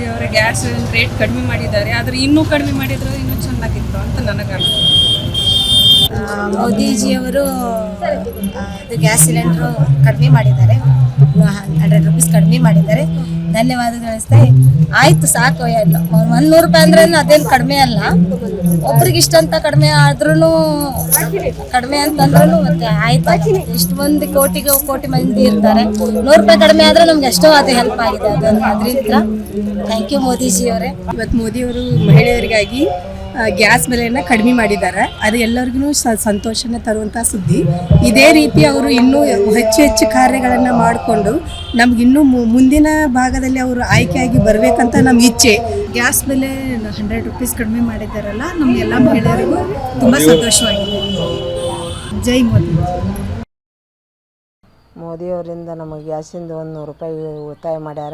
ಮೋದಿ ಅವರ gas rate ಕಡಿಮೆ ಮಾಡಿದ್ದಾರೆ ಆದರೆ ಇನ್ನೂ ಕಡಿಮೆ ಮಾಡಿದ್ರೆ ಇನ್ನೂ ಚೆನ್ನಾಗಿತ್ತು ಅಂತ ನನಗೆ ಮೋದಿಜಿಯವರು ಇದು ಗ್ಯಾಸ್ ಸಿಲಿಂಡ್ರು ಕಡಿಮೆ ಮಾಡಿದ್ದಾರೆ. ಹಂಡ್ರೆಡ್ ರುಪೀಸ್ ಕಡಿಮೆ ಮಾಡಿದ್ದಾರೆ. ಧನ್ಯವಾದಗಳು ತಿಳಿಸ್ತಾ ಆಯ್ತು, ಸಾಕು, ಎಲ್ಲ. ಒಂದು ನೂರು ರೂಪಾಯಿ ಅಂದ್ರೆ ಅದೇನು ಕಡಿಮೆ ಅಲ್ಲ. ಒಬ್ರಿಗೆ ಇಷ್ಟಂತ ಕಡಿಮೆ ಆದ್ರೂ ಕಡಿಮೆ ಅಂತಂದ್ರೂ ಮತ್ತೆ ಆಯ್ತು. ಇಷ್ಟು ಮಂದಿ ಕೋಟಿಗೆ ಕೋಟಿ ಮಂದಿ ಇರ್ತಾರೆ. ನೂರು ರೂಪಾಯಿ ಕಡಿಮೆ ಆದ್ರೆ ನಮ್ಗೆ ಎಷ್ಟೋ ಅದು ಹೆಲ್ಪ್ ಆಗಿದೆ ಅದು ಅದರಿಂದ ಥ್ಯಾಂಕ್ ಯು ಮೋದಿಜಿಯವರೇ. ಇವತ್ತು ಮೋದಿಯವರು ಮಹಿಳೆಯರಿಗಾಗಿ ಗ್ಯಾಸ್ ಬೆಲೆಯನ್ನು ಕಡಿಮೆ ಮಾಡಿದ್ದಾರೆ. ಅದು ಎಲ್ಲರಿಗೂ ಸಂತೋಷನ ತರುವಂಥ ಸುದ್ದಿ. ಇದೇ ರೀತಿ ಅವರು ಇನ್ನೂ ಹೆಚ್ಚು ಹೆಚ್ಚು ಕಾರ್ಯಗಳನ್ನು ಮಾಡಿಕೊಂಡು ನಮಗಿನ್ನೂ ಮು- ಮುಂದಿನ ಭಾಗದಲ್ಲಿ ಅವರು ಆಯ್ಕೆಯಾಗಿ ಬರಬೇಕಂತ ನಮ್ಮ ಇಚ್ಛೆ. ಗ್ಯಾಸ್ ಬೆಲೆ ಹಂಡ್ರೆಡ್ ರುಪೀಸ್ ಕಡಿಮೆ ಮಾಡಿದ್ದಾರಲ್ಲ ನಮಗೆಲ್ಲ ಮಹಿಳೆಯರಿಗೂ ತುಂಬ ಸಂತೋಷವಾಗಿದೆ. ಜೈ ಮೋದಿ. ಮೋದಿಯವರಿಂದ ನಮಗೆ ಗ್ಯಾಸಿಂದ ಒಂದು ನೂರು ರೂಪಾಯಿ ಉಳಿತಾಯ ಮಾಡ್ಯಾರ.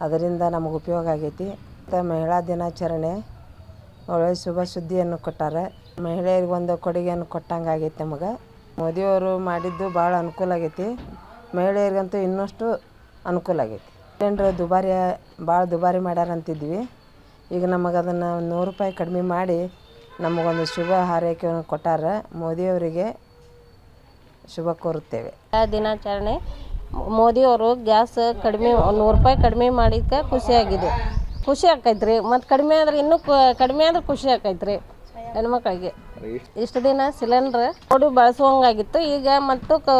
ಅದರಿಂದ ನಮಗೆ ಉಪಯೋಗ ಆಗೈತಿ. ಮತ್ತು ಮಹಿಳಾ ದಿನಾಚರಣೆ ಒಳ್ಳೆಯ ಶುಭ ಸುದ್ದಿಯನ್ನು ಕೊಟ್ಟಾರೆ. ಮಹಿಳೆಯರಿಗೆ ಒಂದು ಕೊಡುಗೆಯನ್ನು ಕೊಟ್ಟಂಗೆ ಆಗೈತೆ ನಮಗೆ ಮೋದಿಯವರು ಮಾಡಿದ್ದು ಭಾಳ ಅನುಕೂಲ ಆಗೈತಿ. ಮಹಿಳೆಯರಿಗಂತೂ ಇನ್ನಷ್ಟು ಅನುಕೂಲ ಆಗೈತಿ. ಸಿಲಿಂಡ್ರ್ ದುಬಾರಿ, ಭಾಳ ದುಬಾರಿ ಮಾಡ್ಯಾರ ಅಂತಿದ್ವಿ. ಈಗ ನಮಗೆ ಅದನ್ನು ನೂರು ರೂಪಾಯಿ ಕಡಿಮೆ ಮಾಡಿ ನಮಗೊಂದು ಶುಭ ಹಾರೈಕೆಯನ್ನು ಕೊಟ್ಟಾರ. ಮೋದಿಯವರಿಗೆ ಶುಭ ಕೋರುತ್ತೇವೆ. ದಿನಾಚರಣೆ, ಮೋದಿಯವರು ಗ್ಯಾಸ್ ಕಡಿಮೆ, ನೂರು ರೂಪಾಯಿ ಕಡಿಮೆ ಮಾಡಿದ್ದಕ್ಕೆ ಖುಷಿಯಾಗಿದೆ ಖುಷಿ ಆಕೈತ್ರಿ ಮತ್ತು ಕಡಿಮೆ ಆದ್ರೆ ಇನ್ನೂ ಕಡಿಮೆ ಆದ್ರೆ ಖುಷಿ ಆಕೈತ್ರಿ ಹೆಣ್ಮಕ್ಳಿಗೆ. ಇಷ್ಟು ದಿನ ಸಿಲಿಂಡ್ರ್ ನೋಡಿ ಬಳಸುವಂಗಾಗಿತ್ತು. ಈಗ ಮತ್ತು ಕ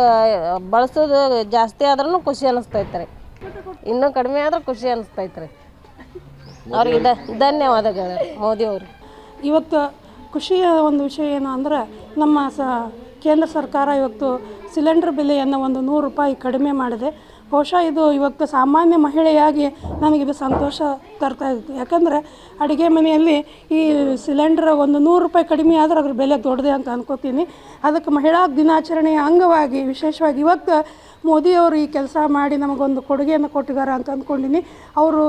ಬಳಸೋದು ಜಾಸ್ತಿ ಆದ್ರೂ ಖುಷಿ ಅನಿಸ್ತೈತ್ರಿ. ಇನ್ನೂ ಕಡಿಮೆ ಆದ್ರೆ ಖುಷಿ ಅನಿಸ್ತೈತ್ರಿ. ಅವ್ರಿಗೆ ಧನ್ಯವಾದಗಳು ಧನ್ಯವಾದಗಳು ಮೋದಿಯವರು ಇವತ್ತು ಖುಷಿಯ ಒಂದು ವಿಷಯ ಏನು ಅಂದರೆ, ನಮ್ಮ ಸ ಕೇಂದ್ರ ಸರ್ಕಾರ ಇವತ್ತು ಸಿಲಿಂಡರ್ ಬೆಲೆಯನ್ನು ಒಂದು ನೂರು ರೂಪಾಯಿ ಕಡಿಮೆ ಮಾಡಿದೆ. ಬಹುಶಃ ಇದು ಇವತ್ತು ಸಾಮಾನ್ಯ ಮಹಿಳೆಯಾಗಿ ನನಗಿದು ಸಂತೋಷ ತರ್ತಾ ಇತ್ತು. ಯಾಕಂದರೆ ಅಡುಗೆ ಮನೆಯಲ್ಲಿ ಈ ಸಿಲಿಂಡರ್ ಒಂದು ನೂರು ರೂಪಾಯಿ ಕಡಿಮೆ ಆದ್ರೆ ಅದ್ರ ಬೆಲೆ ದೊಡ್ಡದೆ ಅಂತ ಅನ್ಕೋತೀನಿ. ಅದಕ್ಕೆ ಮಹಿಳಾ ದಿನಾಚರಣೆಯ ಅಂಗವಾಗಿ ವಿಶೇಷವಾಗಿ ಇವತ್ತು ಮೋದಿಯವರು ಈ ಕೆಲಸ ಮಾಡಿ ನಮಗೊಂದು ಕೊಡುಗೆಯನ್ನು ಕೊಟ್ಟಿದ್ದಾರೆ ಅಂತ ಅಂದ್ಕೊಂಡಿನಿ ಅವರು,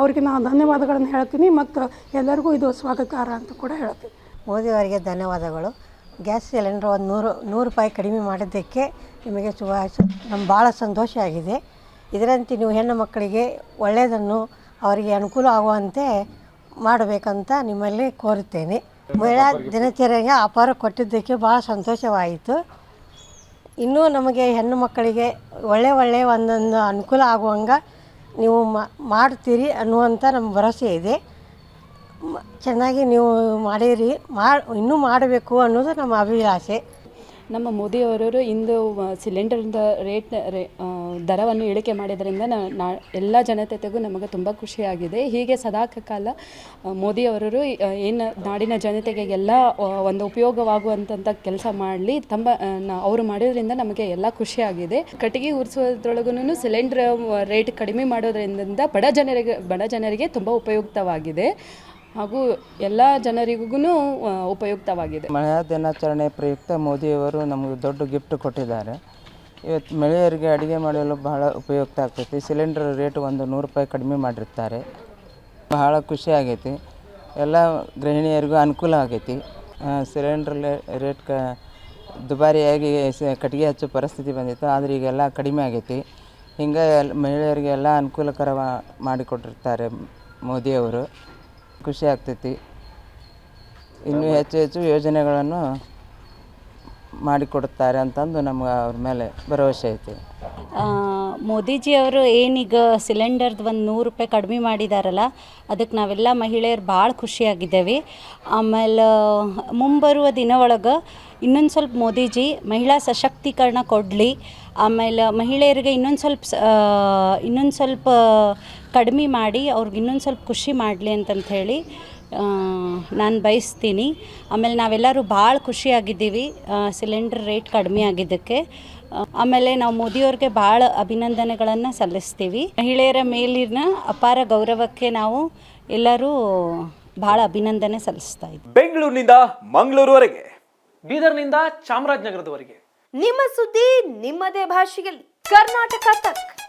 ಅವರಿಗೆ ನಾನು ಧನ್ಯವಾದಗಳನ್ನು ಹೇಳ್ತೀನಿ ಮತ್ತು ಎಲ್ಲರಿಗೂ ಇದು ಸ್ವಾಗತಾರ ಅಂತ ಕೂಡ ಹೇಳ್ತೀನಿ. ಮೋದಿಯವರಿಗೆ ಧನ್ಯವಾದಗಳು. ಗ್ಯಾಸ್ ಸಿಲಿಂಡ್ರ್ ಒಂದು ನೂರು ನೂರು ರೂಪಾಯಿ ಕಡಿಮೆ ಮಾಡಿದ್ದಕ್ಕೆ ನಿಮಗೆ ಶುಭ ನಮ್ಗೆ ಭಾಳ ಸಂತೋಷ ಆಗಿದೆ. ಇದರಂತೆ ನೀವು ಹೆಣ್ಣು ಮಕ್ಕಳಿಗೆ ಒಳ್ಳೆಯದನ್ನು ಅವರಿಗೆ ಅನುಕೂಲ ಆಗುವಂತೆ ಮಾಡಬೇಕಂತ ನಿಮ್ಮಲ್ಲಿ ಕೋರುತ್ತೇನೆ. ಮಹಿಳಾ ದಿನಚರಿಗೆ ಅಪಾರ ಕೊಟ್ಟಿದ್ದಕ್ಕೆ ಭಾಳ ಸಂತೋಷವಾಯಿತು. ಇನ್ನೂ ನಮಗೆ ಹೆಣ್ಣು ಮಕ್ಕಳಿಗೆ ಒಳ್ಳೆ ಒಳ್ಳೆಯ ಒಂದೊಂದು ಅನುಕೂಲ ಆಗುವಂಗೆ ನೀವು ಮಾಡ್ತೀರಿ ಅನ್ನುವಂಥ ನಮ್ಮ ಭರವಸೆ ಇದೆ. ಚೆನ್ನಾಗಿ ನೀವು ಮಾಡಿರಿ ಮಾ ಇನ್ನೂ ಮಾಡಬೇಕು ಅನ್ನೋದು ನಮ್ಮ ಅಭಿಲಾಷೆ. ನಮ್ಮ ಮೋದಿಯವರವರು ಇಂದು ಸಿಲಿಂಡರ್ದ ರೇಟ್ ರೇ ದರವನ್ನು ಇಳಿಕೆ ಮಾಡಿದ್ರಿಂದ ನಾ ಎಲ್ಲ ಜನತೆಗೂ ನಮಗೆ ತುಂಬ ಖುಷಿಯಾಗಿದೆ. ಹೀಗೆ ಸದಾ ಕಾಲ ಆ, ಮೋದಿಯವರು ಏನು ನಾಡಿನ ಜನತೆಗೆ ಎಲ್ಲ ಒಂದು ಉಪಯೋಗವಾಗುವಂಥ ಕೆಲಸ ಮಾಡಲಿ ತಂಬ ಅವರು ಮಾಡಿದ್ರಿಂದ ನಮಗೆ ಎಲ್ಲ ಖುಷಿಯಾಗಿದೆ. ಕಟ್ಟಿಗೆ ಉರಿಸೋದ್ರೊಳಗೂ ಸಿಲಿಂಡರ್ ರೇಟ್ ಕಡಿಮೆ ಮಾಡೋದ್ರಿಂದ ಬಡ ಜನರಿಗೆ ಬಡ ಜನರಿಗೆ ತುಂಬ ಉಪಯುಕ್ತವಾಗಿದೆ. ಹಾಗೂ ಎಲ್ಲ ಜನರಿಗೂ ಉಪಯುಕ್ತವಾಗಿದೆ. ಮಹಿಳಾ ದಿನಾಚರಣೆ ಪ್ರಯುಕ್ತ ಮೋದಿಯವರು ನಮಗೆ ದೊಡ್ಡ ಗಿಫ್ಟ್ ಕೊಟ್ಟಿದ್ದಾರೆ. ಇವತ್ತು ಮಹಿಳೆಯರಿಗೆ ಅಡುಗೆ ಮಾಡಲು ಬಹಳ ಉಪಯುಕ್ತ ಆಗ್ತೈತಿ. ಸಿಲಿಂಡರ್ ರೇಟ್ ಒಂದು ನೂರು ರೂಪಾಯಿ ಕಡಿಮೆ ಮಾಡಿರ್ತಾರೆ. ಬಹಳ ಖುಷಿ ಆಗೈತಿ. ಎಲ್ಲ ಗೃಹಿಣಿಯರಿಗೂ ಅನುಕೂಲ ಆಗೈತಿ. ಸಿಲಿಂಡರ್ ರೇಟ್ ಕ, ದುಬಾರಿಯಾಗಿ ಕಟ್ಟಿಗೆ ಹಚ್ಚೋ ಪರಿಸ್ಥಿತಿ ಬಂದಿತ್ತು. ಆದರೆ ಈಗೆಲ್ಲ ಕಡಿಮೆ ಆಗೈತಿ. ಹಿಂಗೆ ಮಹಿಳೆಯರಿಗೆ ಎಲ್ಲ ಅನುಕೂಲಕರ ಮಾಡಿಕೊಟ್ಟಿರ್ತಾರೆ ಮೋದಿಯವರು. ಖುಷಿ ಆಗ್ತೈತಿ. ಇನ್ನೂ ಹೆಚ್ಚು ಹೆಚ್ಚು ಯೋಜನೆಗಳನ್ನು ಮಾಡಿಕೊಡುತ್ತಾರೆ ಅಂತಂದು ನಮ್ಗೆ ಅವ್ರ ಮೇಲೆ ಭರವಸೆ ಐತಿ. ಮೋದಿಜಿಯವರು ಏನೀಗ ಸಿಲಿಂಡರ್ದು ಒಂದು ನೂರು ರೂಪಾಯಿ ಕಡಿಮೆ ಮಾಡಿದಾರಲ್ಲ ಅದಕ್ಕೆ ನಾವೆಲ್ಲ ಮಹಿಳೆಯರು ಭಾಳ ಖುಷಿಯಾಗಿದ್ದೇವೆ. ಆಮೇಲೆ, ಮುಂಬರುವ ದಿನ ಒಳಗೆ ಇನ್ನೊಂದು ಸ್ವಲ್ಪ ಮೋದಿಜಿ ಮಹಿಳಾ ಸಶಕ್ತೀಕರಣ ಕೊಡಲಿ. ಆಮೇಲೆ ಮಹಿಳೆಯರಿಗೆ ಇನ್ನೊಂದು ಸ್ವಲ್ಪ ಇನ್ನೊಂದು ಸ್ವಲ್ಪ ಕಡಿಮೆ ಮಾಡಿ, ಅವ್ರಿಗೆ ಇನ್ನೊಂದು ಸ್ವಲ್ಪ ಖುಷಿ ಮಾಡಲಿ ಅಂತಂಥೇಳಿ ನಾನು ಬಯಸ್ತೀನಿ. ಆಮೇಲೆ ನಾವೆಲ್ಲರೂ ಭಾಳ ಖುಷಿಯಾಗಿದ್ದೀವಿ ಸಿಲಿಂಡರ್ ರೇಟ್ ಕಡಿಮೆ ಆಗಿದ್ದಕ್ಕೆ. ಆಮೇಲೆ ನಾವು ಮೋದಿಯವ್ರಿಗೆ ಭಾಳ ಅಭಿನಂದನೆಗಳನ್ನು ಸಲ್ಲಿಸ್ತೀವಿ. ಮಹಿಳೆಯರ ಮೇಲಿನ ಅಪಾರ ಗೌರವಕ್ಕೆ ನಾವು ಎಲ್ಲರೂ ಭಾಳ ಅಭಿನಂದನೆ ಸಲ್ಲಿಸ್ತಾ ಇದ್ದೀವಿ ಬೆಂಗಳೂರಿನಿಂದ ಮಂಗಳೂರುವರೆಗೆ ಬೀದರ್ನಿಂದ ಚಾಮರಾಜನಗರದವರೆಗೆ. ನಿಮ್ಮ ಸುದ್ದಿ ನಿಮ್ಮದೇ ಭಾಷೆಯಲ್ಲಿ. ಕರ್ನಾಟಕ ತಕ್.